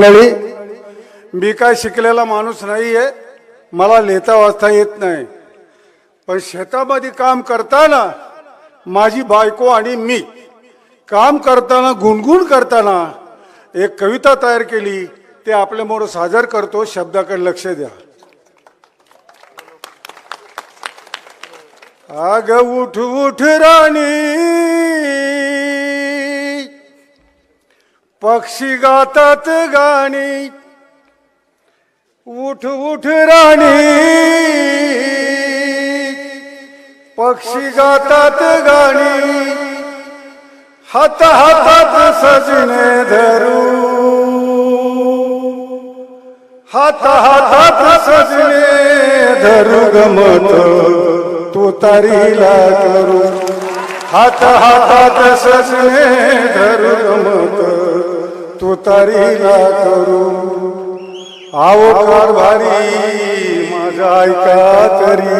मंडळी मी काय शिकलेला माणूस नाही आहे मला लिहिता वाचता येत नाही. पण शेतामध्ये काम करताना माझी बायको आणि मी काम करताना गुणगुण करताना एक कविता तयार केली ते आपल्यामोर सादर करतो. शब्दाकडे लक्ष द्या. आग उठ उठ राणी. पक्षी गातात गाणी. उठ उठ राणी. पक्षी गातात गाणी. हात हातात सजने धरू. हात हातात सजने धरू गमत. तू तारीला करू. हात हातात सजने धरू गमत. तुतारीला करू आहो कारभारी माझा ऐका तरी.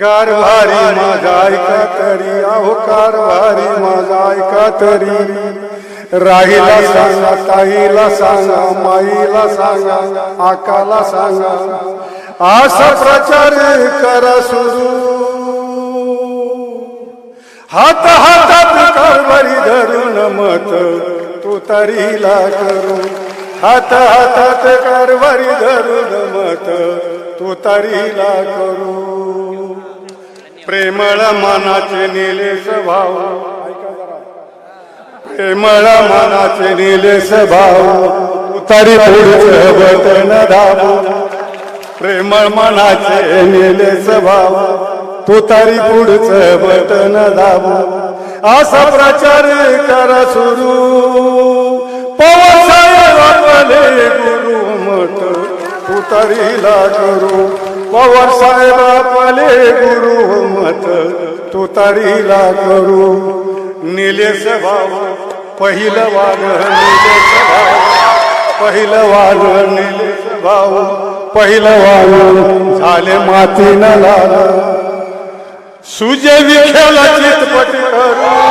कारभारी माझा ऐका तरी. आहो कारभारी माझा ऐका तरी. राहीला सांगा ताईला सांगा माईला सांगा आकाला सांगा. असा प्रचार करा सुरू. हात हातात कारभारी तरीला करू हात हातात कारभारी धरून मत तू तरीला करू. प्रेमळ मनाचे निलेश स्वभाव प्रेमळ मनाचे निलेश स्वभाव तरी पुढचं बटन प्रेमळ मनाचे निलेश स्वभाव तू तरी पुढचं बटन दाबू असा प्रचार करा सुरू. तरीला करू पवार साहेब आपले गुरु मत. तू तरीला करू निलेश भाऊ पहिलं वाग निलेश भाऊ पहिलं वाग निलेश भाऊ पहिलं वाग झाले मातीनं लाल. सुजय विखेला चितपट करू.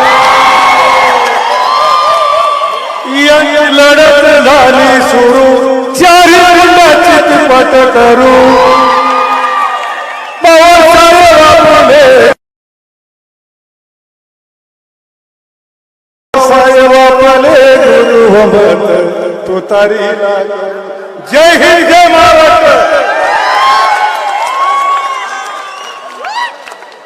लढत झाली सुरू. आपले गुरु तू जय हिंद जय